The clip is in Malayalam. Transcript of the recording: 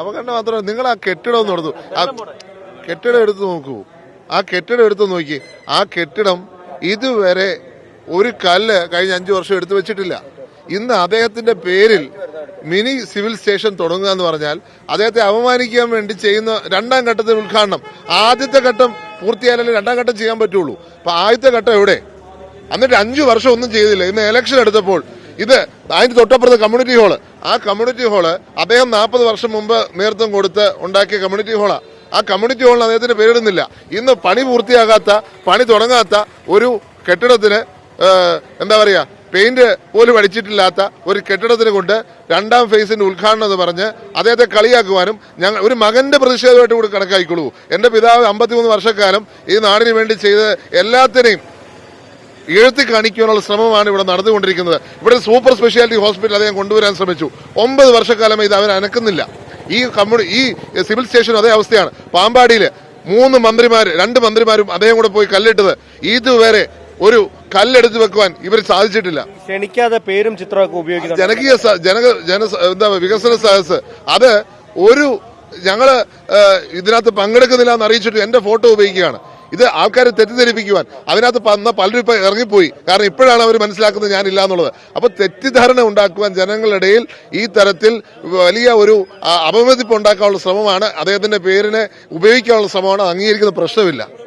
അവഗണന മാത്രമല്ല നിങ്ങൾ ആ കെട്ടിടം ഒന്ന് എടുത്തു കെട്ടിടം എടുത്ത് നോക്കൂ. ആ കെട്ടിടം എടുത്ത് നോക്കി. ആ കെട്ടിടം ഇതുവരെ ഒരു കല്ല് കഴിഞ്ഞ അഞ്ചു വർഷം എടുത്തു വെച്ചിട്ടില്ല. ഇന്ന് അദ്ദേഹത്തിന്റെ പേരിൽ മിനി സിവിൽ സ്റ്റേഷൻ തുടങ്ങുക എന്ന് പറഞ്ഞാൽ അദ്ദേഹത്തെ അപമാനിക്കാൻ വേണ്ടി ചെയ്യുന്ന രണ്ടാം ഘട്ടത്തിൽ ഉദ്ഘാടനം. ആദ്യത്തെ ഘട്ടം പൂർത്തിയായാലേ രണ്ടാം ഘട്ടം ചെയ്യാൻ പറ്റുള്ളൂ. അപ്പൊ ആദ്യത്തെ ഘട്ടം എവിടെ? എന്നിട്ട് അഞ്ചു വർഷം ഒന്നും ചെയ്തില്ല. ഇന്ന് ഇലക്ഷൻ എടുത്തപ്പോൾ ഇത് അതിന് തൊട്ടപ്പുറത്ത് കമ്മ്യൂണിറ്റി ഹാൾ ആ കമ്മ്യൂണിറ്റി ഹാൾ അദ്ദേഹം നാൽപ്പത് വർഷം മുമ്പ് നേതൃത്വം കൊടുത്ത് ഉണ്ടാക്കിയ കമ്മ്യൂണിറ്റി ഹാളാണ് ആ. കമ്മ്യൂണിറ്റി ഹാളിന് അദ്ദേഹത്തിന് പേരിടുന്നില്ല. ഇന്ന് പണി പൂർത്തിയാകാത്ത പണി തുടങ്ങാത്ത ഒരു കെട്ടിടത്തിന് എന്താ പറയുക പെയിന്റ് പോലും അടിച്ചിട്ടില്ലാത്ത ഒരു കെട്ടിടത്തിന് കൊണ്ട് രണ്ടാം ഫേസിന്റെ ഉദ്ഘാടനം എന്ന് പറഞ്ഞ് അദ്ദേഹത്തെ കളിയാക്കുവാനും ഞങ്ങൾ ഒരു മകന്റെ പ്രതിഷേധമായിട്ട് കൂടി കണക്കാക്കിക്കൊള്ളൂ. എന്റെ പിതാവ് അമ്പത്തിമൂന്ന് വർഷക്കാലം ഈ നാടിന് വേണ്ടി ചെയ്ത എല്ലാത്തിനെയും എഴുത്തി കാണിക്കാനുള്ള ശ്രമമാണ് ഇവിടെ നടന്നുകൊണ്ടിരിക്കുന്നത്. ഇവിടെ സൂപ്പർ സ്പെഷ്യാലിറ്റി ഹോസ്പിറ്റൽ അദ്ദേഹം കൊണ്ടുവരാൻ ശ്രമിച്ചു. ഒമ്പത് വർഷക്കാലം ഇത് അവർ അനക്കുന്നില്ല. ഈ കമ്മ്യൂണി ഈ സിവിൽ സ്റ്റേഷൻ അതേ അവസ്ഥയാണ്. പാമ്പാടിയിൽ മൂന്ന് മന്ത്രിമാർ രണ്ട് മന്ത്രിമാരും അദ്ദേഹം കൂടെ പോയി കല്ലിട്ടത്. ഇതുവരെ ഒരു കല്ലെടുത്ത് വെക്കുവാൻ ഇവർ സാധിച്ചിട്ടില്ല. ക്ഷണിക്കാതെ പേരും ചിത്രമൊക്കെ ഉപയോഗിക്കുന്നത് ജനകീയ ജന ജന എന്താ വികസന സദസ് അത് ഒരു ഞങ്ങൾ ഇതിനകത്ത് പങ്കെടുക്കുന്നില്ല എന്ന് അറിയിച്ചിട്ട് എന്റെ ഫോട്ടോ ഉപയോഗിക്കുകയാണ്. ഇത് ആൾക്കാരെ തെറ്റിദ്ധരിപ്പിക്കുവാൻ. അതിനകത്ത് വന്ന പലരും ഇപ്പൊ ഇറങ്ങിപ്പോയി. കാരണം ഇപ്പോഴാണ് അവർ മനസ്സിലാക്കുന്നത് ഞാനില്ല എന്നുള്ളത് അപ്പോൾ തെറ്റിദ്ധാരണ ഉണ്ടാക്കുവാൻ ജനങ്ങളിടയിൽ ഈ തരത്തിൽ വലിയ ഒരു അപമതിപ്പ് ഉണ്ടാക്കാനുള്ള ശ്രമമാണ്. അദ്ദേഹത്തിന്റെ പേരിനെ ഉപയോഗിക്കാനുള്ള ശ്രമമാണ്. അംഗീകരിക്കുന്ന പ്രശ്നമില്ല.